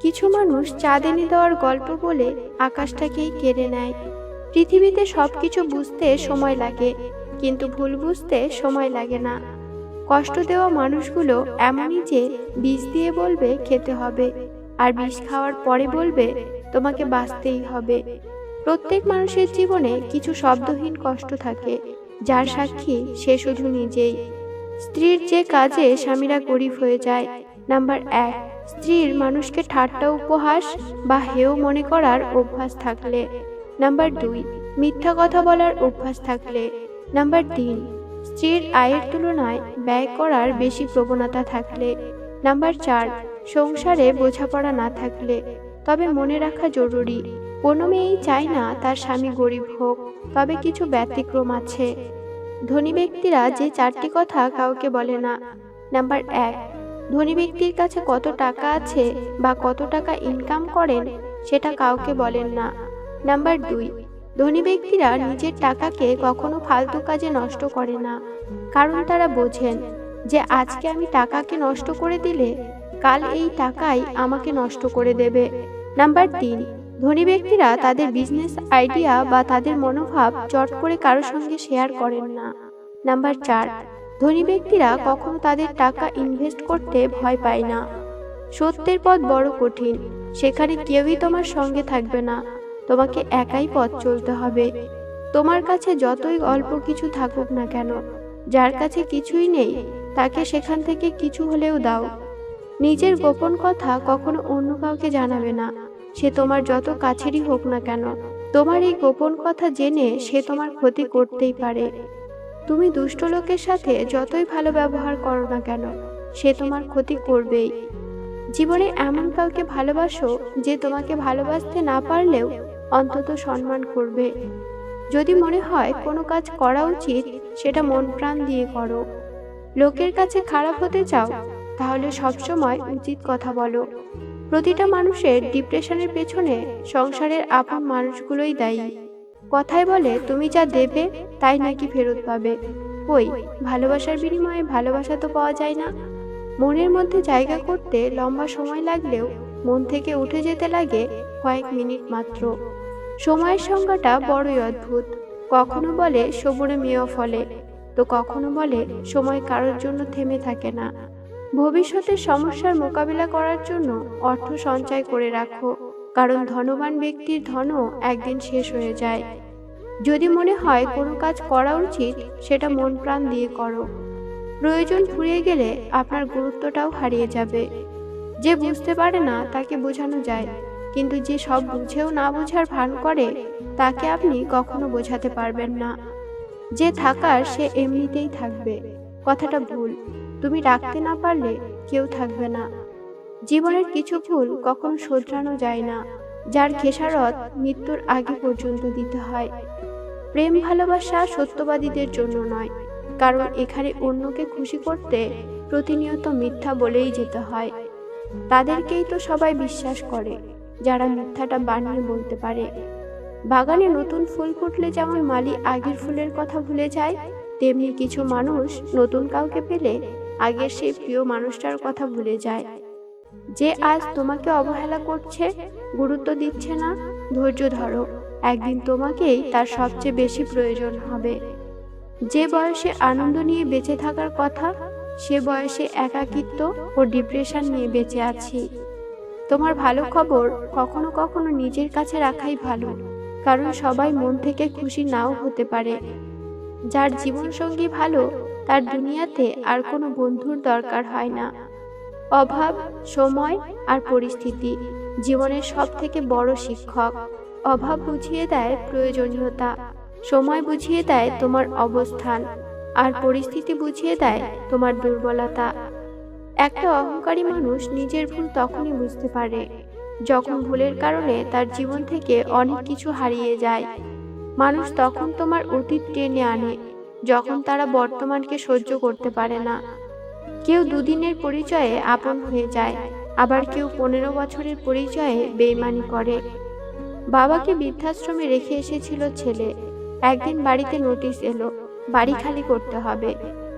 কিছু মানুষ চাঁদ এনে দেওয়ার গল্প বলে আকাশটাকেই কেড়ে নেয়। পৃথিবীতে সবকিছু বুঝতে সময় লাগে, কিন্তু ভুল বুঝতে সময় লাগে না। কষ্ট দেওয়া মানুষগুলো এমনই যে বিষ দিয়ে বলবে, খেতে হবে। আর বিষ খাওয়ার পরে বলবে, তোমাকে বাঁচতেই হবে। প্রত্যেক মানুষের জীবনে কিছু শব্দহীন কষ্ট থাকে, যার সাক্ষী সে শুধু নিজেই। স্ত্রীর যে কাজে স্বামীরা গরিব হয়ে যায়, নাম্বার এক। স্ত্রীর মানুষকে ঠাট্টা উপহাস বা হেয় মনে করার অভ্যাস থাকলে। নাম্বার দুই, মিথ্যা কথা বলার অভ্যাস থাকলে। নাম্বার তিন, স্ত্রীর আয়ের তুলনায় ব্যয় করার বেশি প্রবণতা থাকলে। নাম্বার চার, সংসারে বোঝাপড়া না থাকলে। তবে মনে রাখা জরুরি, কোনো মেয়েই চায় না তার স্বামী গরিব হোক, তবে কিছু ব্যতিক্রম আছে। ধনী ব্যক্তিরা যে চারটি কথা কাউকে বলে না। নাম্বার এক ধনী ব্যক্তির কাছে কত টাকা আছে বা কত টাকা ইনকাম করেন, সেটা কাউকে বলেন না। নাম্বার দুই, ধনী ব্যক্তিরা নিজের টাকাকে কখনো ফালতু কাজে নষ্ট করে না। কারণ তারা বোঝেন যে আজকে আমি টাকাকে নষ্ট করে দিলে কাল এই টাকাই আমাকে নষ্ট করে দেবে। নাম্বার তিন, ধনী ব্যক্তিরা তাদের বিজনেস আইডিয়া বা তাদের মনোভাব চট করে কারোর সঙ্গে শেয়ার করেন না। নাম্বার চার ধনী ব্যক্তিরা কখনো তাদের টাকা ইনভেস্ট করতে ভয় পায় না। সত্যের পথ বড় কঠিন। সেখানে কেউই তোমার সঙ্গে থাকবে না। তোমাকে একাই পথ চলতে হবে। তোমার কাছে যতই অল্প কিছু থাকুক না কেন, যার কাছে কিছুই নেই, তাকে সেখান থেকে কিছু হলেও দাও। নিজের গোপন কথা কখনো অন্য কাউকে জানাবে না। সে তোমার যত কাছেরই হোক না কেন, তোমার এই গোপন কথা জেনে সে তোমার ক্ষতি করতেই পারে। তুমি দুষ্ট লোকের সাথে যতই ভালো ব্যবহার করো না কেন, সে তোমার ক্ষতি করবেই। জীবনে এমন কাউকে ভালোবাসো যে তোমাকে ভালোবাসতে না পারলেও অন্তত সম্মান করবে। যদি মনে হয় কোনো কাজ করা উচিত, সেটা মন প্রাণ দিয়ে করো। লোকের কাছে খারাপ হতে চাও, তাহলে সবসময় উচিত কথা বলো। প্রতিটা মানুষের ডিপ্রেশনের পেছনে সংসারের আপন মানুষগুলোই দায়ী। কথায় বলে, তুমি যা দেবে, তাই নাকি ফেরত পাবে? কই, ভালোবাসার বিনিময়ে ভালোবাসা তো পাওয়া যায় না। মনের মধ্যে জায়গা করতে লম্বা সময় লাগলেও মন থেকে উঠে যেতে লাগে কয়েক মিনিট মাত্র। সময়ের সংজ্ঞাটা বড়ই অদ্ভুত। কখনো বলে, সবুরে মেয় ফলে। তো কখনো বলে, সময় কারোর জন্য থেমে থাকে না। ভবিষ্যতের সমস্যার মোকাবিলা করার জন্য অর্থ সঞ্চয় করে রাখো। কারণ ধনবান ব্যক্তির ধনও একদিন শেষ হয়ে যায়। যদি মনে হয় কোনো কাজ করা উচিত, সেটা মন প্রাণ দিয়ে করো। প্রয়োজন ফুরিয়ে গেলে আপনার গুরুত্বটাও হারিয়ে যাবে। যে বুঝতে পারে না, তাকে বোঝানো যায়। কিন্তু যে সব বুঝেও না বোঝার ভান করে, তাকে আপনি কখনো বোঝাতে পারবেন না। যে থাকার, সে এমনিতেই থাকবে। কথাটা ভুল। তুমি রাখতে না পারলে কেউ থাকবে না। জীবনের কিছু ভুল কখনো শোধরানো যায় না। যার খেসারত মৃত্যুর আগে পর্যন্ত দিতে হয়। প্রেম, ভালোবাসা সত্যবাদীদের জন্য নয়। কারণ এখানে অন্যকে খুশি করতে প্রতিনিয়ত মিথ্যা বলেই যেতে হয়। তাদেরকেই তো সবাই বিশ্বাস করে, যারা মিথ্যাটা বানিয়ে বলতে পারে। বাগানে নতুন ফুল ফুটলে যেমন মালি আগের ফুলের কথা ভুলে যায়, তেমনি কিছু মানুষ নতুন কাউকে পেলে আগের সেই প্রিয় মানুষটার কথা ভুলে যায়। যে আজ তোমাকে অবহেলা করছে, গুরুত্ব দিচ্ছে না, ধৈর্য ধরো। একদিন তোমাকেই তার সবচেয়ে বেশি প্রয়োজন হবে। যে বয়সে আনন্দ নিয়ে বেঁচে থাকার কথা, সে বয়সে একাকিত্ব ও ডিপ্রেশন নিয়ে বেঁচে আছি। তোমার ভালো খবর কখনো কখনো নিজের কাছে রাখাই ভালো, কারণ সবাই মন থেকে খুশি নাও হতে পারে। যার জীবনসঙ্গী ভালো, তার দুনিয়াতে আর কোনো বন্ধুর দরকার হয় না। অভাব, সময় আর পরিস্থিতি জীবনের সব থেকে বড় শিক্ষক। অভাব বুঝিয়ে দেয় প্রয়োজনীয়তা, সময় বুঝিয়ে দেয় তোমার অবস্থান, আর পরিস্থিতি বুঝিয়ে দেয় তোমার দুর্বলতা। একটা অহংকারী মানুষ নিজের ভুল তখনই বুঝতে পারে, যখন ভুলের কারণে তার জীবন থেকে অনেক কিছু হারিয়ে যায়। মানুষ তখন তোমার অতীত টেনে আনে, যখন তারা বর্তমানকে সহ্য করতে পারে না। কেউ দুদিনের পরিচয়ে আপন হয়ে যায়, আবার কেউ পনেরো বছরের পরিচয়ে বেইমানি করে। বাবাকে বৃদ্ধাশ্রমে রেখে এসেছিল ছেলে। একদিন বাড়িতে নোটিশ এলো, বাড়ি খালি করতে হবে।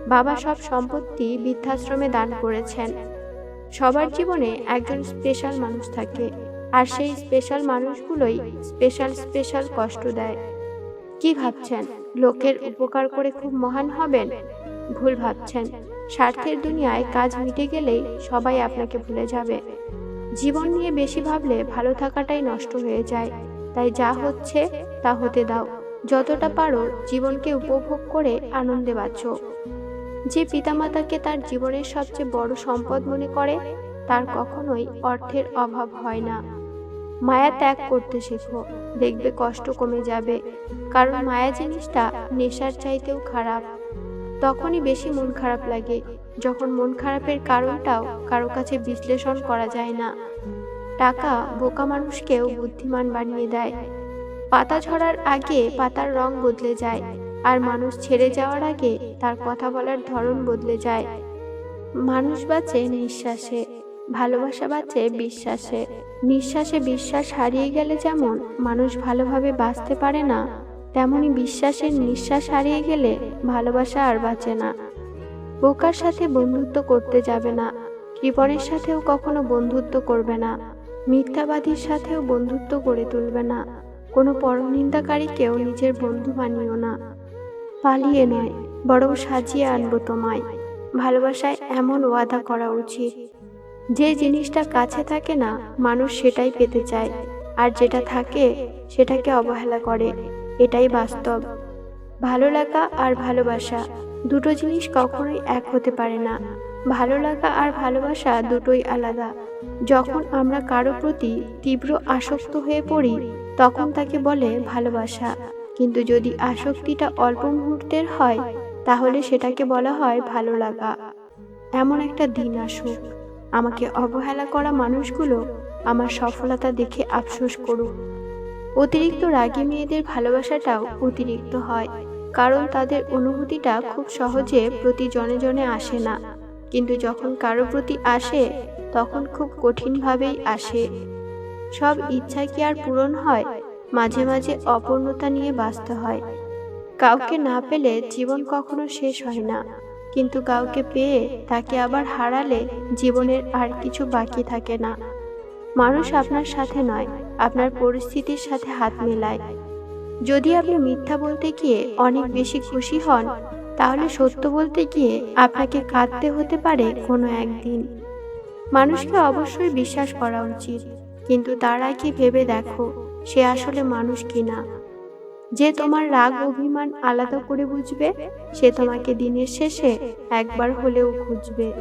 বাবা সব সম্পত্তি বৃদ্ধাশ্রমে দান করেছেন। সবার জীবনে একজন স্পেশাল মানুষ থাকে, আর সেই স্পেশাল মানুষগুলোই স্পেশাল স্পেশাল কষ্ট দেয়। কি ভাবছেন? লোকের উপকার করে খুব মহান হবেন? ভুল ভাবছেন। স্বার্থের দুনিয়ায় কাজ মিটে গেলেই সবাই আপনাকে ভুলে যাবে। জীবন নিয়ে বেশি ভাবলে ভালো থাকাটাই নষ্ট হয়ে যায়। তাই যা হচ্ছে, তা হতে দাও। যতটা পারো জীবনকে উপভোগ করে আনন্দে বাঁচো। যে পিতামাতাকে তার জীবনের সবচেয়ে বড় সম্পদ মনে করে, তার কখনোই অর্থের অভাব হয় না। মায়া ত্যাগ করতে শেখো, দেখবে কষ্ট কমে যাবে। কারণ মায়া জিনিসটা নেশার চাইতেও খারাপ। তখনই বেশি মন খারাপ লাগে। যখন মন খারাপের কারণটাও কারও কাছে বিশ্লেষণ করা যায় না। টাকা বোকা মানুষকেও বুদ্ধিমান বানিয়ে দেয়। পাতা ঝরার আগে পাতার রং বদলে যায় আর মানুষ ছেড়ে যাওয়ার আগে তার কথা বলার ধরন বদলে যায়। মানুষ বাঁচে নিঃশ্বাসে, ভালোবাসা বাঁচে বিশ্বাসে। নিঃশ্বাসে বিশ্বাস হারিয়ে গেলে যেমন মানুষ ভালোভাবে বাঁচতে পারে না, তেমনি বিশ্বাসের নিঃশ্বাস হারিয়ে গেলে ভালোবাসা আর বাঁচে না। বোকার সাথে বন্ধুত্ব করতে যাবে না। কৃপণের সাথেও কখনো বন্ধুত্ব করবে না। মিথ্যাবাদীর সাথেও বন্ধুত্ব গড়ে তুলবে না। কোনো পরনিন্দাকারীকেও নিজের বন্ধু বানিও না। পালিয়ে নয়, বরং সাজিয়ে আনব তোমায়। ভালোবাসায় এমন ওয়াদা করা উচিত। যে জিনিসটা কাছে থাকে না, মানুষ সেটাই পেতে চায়। আর যেটা থাকে, সেটাকে অবহেলা করে। এটাই বাস্তব। ভালো লাগা আর ভালোবাসা। দুটো জিনিস কখনোই এক হতে পারে না। ভালো লাগা আর ভালোবাসা দুটোই আলাদা। যখন আমরা কারও প্রতি তীব্র আসক্ত হয়ে পড়ি, তখন তাকে বলে ভালোবাসা। কিন্তু যদি আসক্তিটা অল্প মুহূর্তের হয়, তাহলে সেটাকে বলা হয় ভালো লাগা। এমন একটা দিন আসুক। আমাকে অবহেলা করা মানুষগুলো আমার সফলতা দেখে আফসোস করুক। অতিরিক্ত রাগী মেয়েদের ভালোবাসাটাও অতিরিক্ত হয়। কারণ তাদের অনুভূতিটা খুব সহজে প্রতি জনে জনে আসে না। কিন্তু যখন কারও প্রতি আসে, তখন খুব কঠিনভাবেই আসে। সব ইচ্ছা কি আর পূরণ হয়? মাঝে মাঝে অপূর্ণতা নিয়ে বাঁচতে হয়। কাউকে না পেলে জীবন কখনো শেষ হয় না। কিন্তু কাউকে পেয়ে তাকে আবার হারালে জীবনের আর কিছু বাকি থাকে না। মানুষ আপনার সাথে নয়, আপনার পরিস্থিতির সাথে হাত মেলায়। যদি আপনি মিথ্যা বলতে গিয়ে অনেক বেশি খুশি হন, তাহলে সত্য বলতে গিয়ে আপনাকে কাঁদতে হতে পারে কোনো একদিন। মানুষকে অবশ্যই বিশ্বাস করা উচিত, কিন্তু তার আগে ভেবে দেখো, সে আসলে মানুষ কিনা। যে তোমার রাগ অভিমান আলাদা করে বুঝবে, সে তোমাকে দিনের শেষে একবার হলেও খুঁজবে।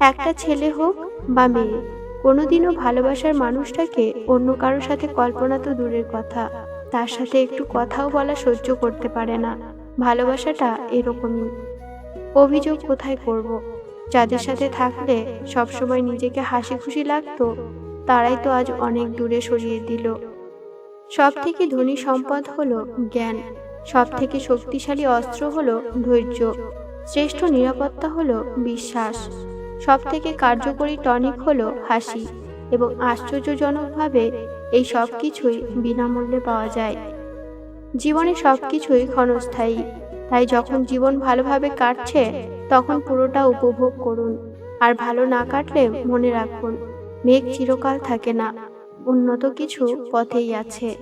একটা ছেলে হোক বা মেয়ে, কোনোদিনও ভালোবাসার মানুষটাকে অন্য কারোর সাথে কল্পনা তো দূরের কথা। তার সাথে একটু কথাও বলা সহ্য করতে পারে না। ভালোবাসাটা এরকমই। অভিযোগ কোথায় করব। যাদের সাথে থাকলে সবসময় নিজেকে হাসি খুশি লাগতো, তারাই তো আজ অনেক দূরে সরিয়ে দিল। সব থেকে ধনী সম্পদ হলো জ্ঞান। সব থেকে শক্তিশালী অস্ত্র হলো ধৈর্য। শ্রেষ্ঠ নিরাপত্তা হলো বিশ্বাস। সব থেকে কার্যকরী টনিক হলো হাসি এবং আশ্চর্যজনকভাবে এই সব কিছুই বিনামূল্যে পাওয়া যায়। জীবনে সব কিছুই ক্ষণস্থায়ী। তাই যখন জীবন ভালোভাবে কাটছে, তখন পুরোটা উপভোগ করুন। আর ভালো না কাটলে মনে রাখুন, মেঘ চিরকাল থাকে না, উন্নত কিছু পথেই আছে।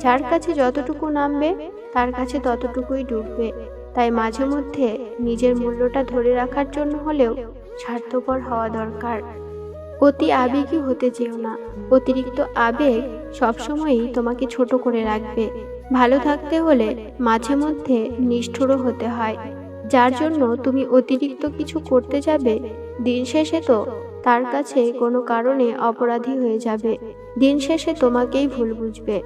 যার কাছে যতটুকু নামবে, তার কাছে ততটুকুই ডুববে। তাই মাঝে মধ্যে নিজের মূল্যটা ধরে রাখার জন্য হলেও স্বার্থপর হওয়া দরকার। অতি আবেগী হতে যেও না। অতিরিক্ত আবেগ সবসময়ই তোমাকে ছোট করে রাখবে। ভালো থাকতে হলে মাঝে মধ্যে নিষ্ঠুরও হতে হয়। যার জন্য তুমি অতিরিক্ত কিছু করতে যাবে, দিন শেষে তো তার কাছে কোনো কারণে অপরাধী হয়ে যাবে। দিন শেষে তোমাকেই ভুল বুঝবে।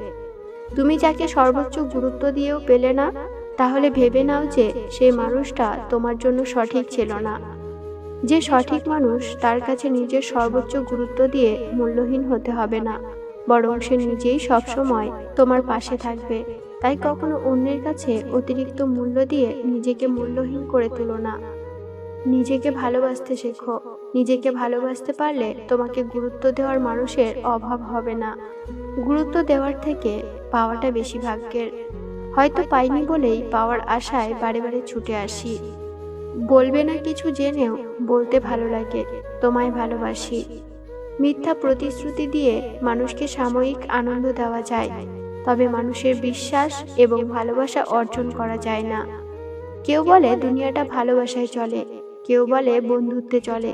তুমি যাকে সর্বোচ্চ গুরুত্ব দিয়েও পেলে না, তাহলে ভেবে নাও যে সেই মানুষটা তোমার জন্য সঠিক ছিল না। যে সঠিক মানুষ তার কাছে নিজের সর্বোচ্চ গুরুত্ব দিয়ে মূল্যহীন হতে হবে না, বরং সে নিজেই সবসময় তোমার পাশে থাকবে। তাই কখনো অন্যের কাছে অতিরিক্ত মূল্য দিয়ে নিজেকে মূল্যহীন করে তুলো না। নিজেকে ভালোবাসতে শেখো। নিজেকে ভালোবাসতে পারলে তোমাকে গুরুত্ব দেওয়ার মানুষের অভাব হবে না। গুরুত্ব দেওয়ার থেকে পাওয়াটা বেশি ভাগ্যের। হয়তো পাইনি বলেই পাওয়ার আশায় বারে বারে ছুটে আসি। বলবে না কিছু জেনেও বলতে ভালো লাগে, তোমায় ভালোবাসি। মিথ্যা প্রতিশ্রুতি দিয়ে মানুষকে সাময়িক আনন্দ দেওয়া যায়, তবে মানুষের বিশ্বাস এবং ভালোবাসা অর্জন করা যায় না। কেউ বলে দুনিয়াটা ভালোবাসায় চলে, কেউ বলে বন্ধুত্বে চলে,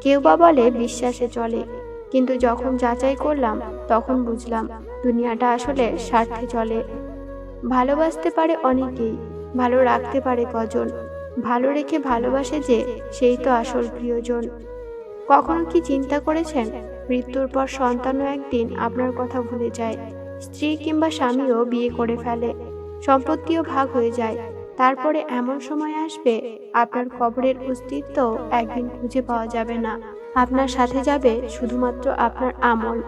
কেউ বা বলে বিশ্বাসে চলে, কিন্তু যখন যাচাই করলাম, তখন বুঝলাম দুনিয়াটা আসলে স্বার্থে চলে। ভালোবাসতে পারে অনেকেই, ভালো রাখতে পারে কজন ভালো রেখে ভালোবাসে যে সেই তো আসল প্রিয়জন। কখনো কি চিন্তা করেছেন? মৃত্যুর পর সন্তানও একদিন আপনার কথা ভুলে যায়। স্ত্রী কিংবা স্বামীও বিয়ে করে ফেলে। সম্পত্তিও ভাগ হয়ে যায়। তারপরে এমন সময় আসবে, আপনার কবরের অস্তিত্ব একদিন খুঁজে পাওয়া যাবে না। আপনার সাথে যাবে শুধুমাত্র আপনার আমল।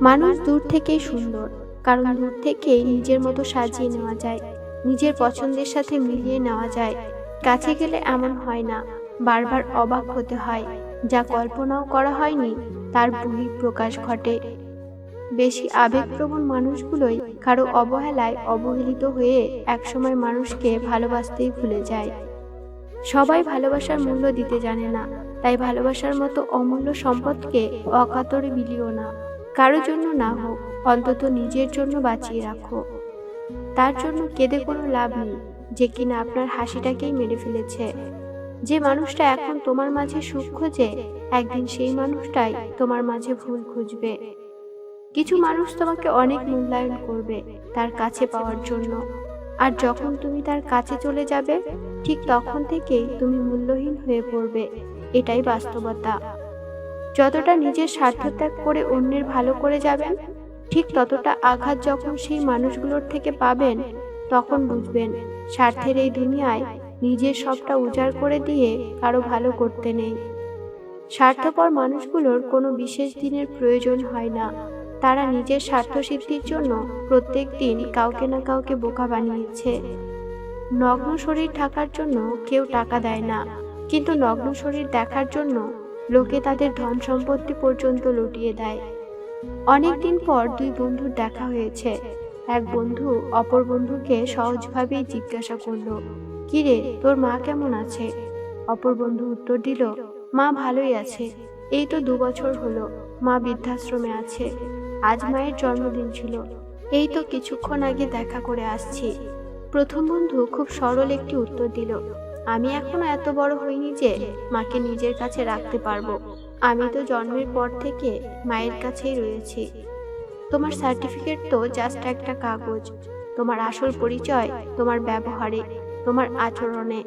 মানুষ দূর থেকেই সুন্দর, কারণ দূর থেকেই নিজের মতো সাজিয়ে নেওয়া যায়। নিজের পছন্দের সাথে মিলিয়ে নেওয়া যায়। কাছে গেলে এমন হয় না। বারবার অবাক হতে হয়, যা কল্পনাও করা হয়নি, তার বহি প্রকাশ ঘটে। বেশি আবেগপ্রবণ মানুষগুলোই কারও অবহেলায় অবহেলিত হয়ে একসময় মানুষকে ভালোবাসতেই ভুলে যায়। সবাই ভালোবাসার মূল্য দিতে জানে না, তাই ভালোবাসার মতো অমূল্য সম্পদকে অকাতরে বিলিও না। কারও জন্য না হোক, অন্তত নিজের জন্য বাঁচিয়ে রাখো। তার জন্য কেঁদে কোনো লাভ নেই। যে কিনা আপনার হাসিটাকেই মেরে ফেলেছে। যে মানুষটা এখন তোমার মাঝে সুখ খোঁজে, একদিন সেই মানুষটাই তোমার মাঝে ভুল খুঁজবে। কিছু মানুষ তোমাকে অনেক মূল্যায়ন করবে তার কাছে পাওয়ার জন্য। আর যখন তুমি তার কাছে চলে যাবে, ঠিক তখন থেকেই তুমি মূল্যহীন হয়ে পড়বে। এটাই বাস্তবতা। যতটা নিজের স্বার্থ ত্যাগ করে অন্যের ভালো করে যাবেন, ঠিক ততটা আঘাত যখন সেই মানুষগুলোর থেকে পাবেন, তখন বুঝবেন। স্বার্থের এই দুনিয়ায় নিজের সবটা উজাড় করে দিয়ে কারও ভালো করতে নেই। স্বার্থপর মানুষগুলোর কোনো বিশেষ দিনের প্রয়োজন হয় না। তারা নিজের স্বার্থসিদ্ধির জন্য প্রত্যেক দিন কাউকে না কাউকে বোকা বানিয়েছে। নগ্ন শরীর থাকার জন্য কেউ টাকা দেয় না। কিন্তু নগ্ন শরীর দেখার জন্য লোকে তাদের ধন সম্পত্তি পর্যন্ত লুটিয়ে দেয়। অনেকদিন পর দুই বন্ধুর দেখা হয়েছে। এক বন্ধু অপর বন্ধুকে সহজভাবেই জিজ্ঞাসা করল, কিরে, তোর মা কেমন আছে? অপর বন্ধু উত্তর দিল, মা ভালোই আছে। এই তো দু বছর হলো, মা বৃদ্ধাশ্রমে আছে। আজ মায়ের জন্মদিন ছিল। এই তো কিছুক্ষণ আগে দেখা করে আসছি। প্রথম বন্ধু খুব সরল একটি উত্তর দিল, আমি এখনও এত বড় হইনি যে মাকে নিজের কাছে রাখতে পারব। আমি তো জন্মের পর থেকে মায়ের কাছেই রয়েছি। তোমার সার্টিফিকেট তো জাস্ট একটা কাগজ। তোমার আসল পরিচয় তোমার ব্যবহারে, তোমার আচরণে।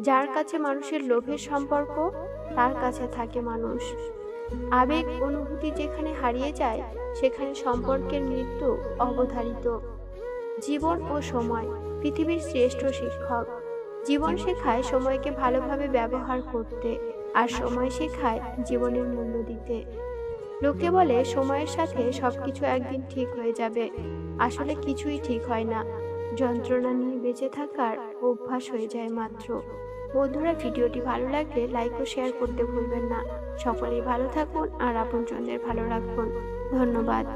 যার কাছে মানুষের লোভের সম্পর্ক, তার কাছে থাকে মানুষ। আবেগ অনুভূতি যেখানে হারিয়ে যায়, সেখানে সম্পর্কের মৃত্যু অবধারিত। জীবন ও সময়, পৃথিবীর শ্রেষ্ঠ শিক্ষক। জীবন শেখায় সময়কে ভালোভাবে ব্যবহার করতে, আর সময় শেখায় জীবনের মূল্য দিতে। লোকে বলে সময়ের সাথে সবকিছু একদিন ঠিক হয়ে যাবে। আসলে কিছুই ঠিক হয় না। যন্ত্রণা নিয়ে বেঁচে থাকার অভ্যাস হয়ে যায় মাত্র। বন্ধুরা, ভিডিওটি ভালো লাগলে লাইক ও শেয়ার করতে ভুলবেন না। সকলেই ভালো থাকুন আর আপনজনদের ভালো রাখুন। ধন্যবাদ।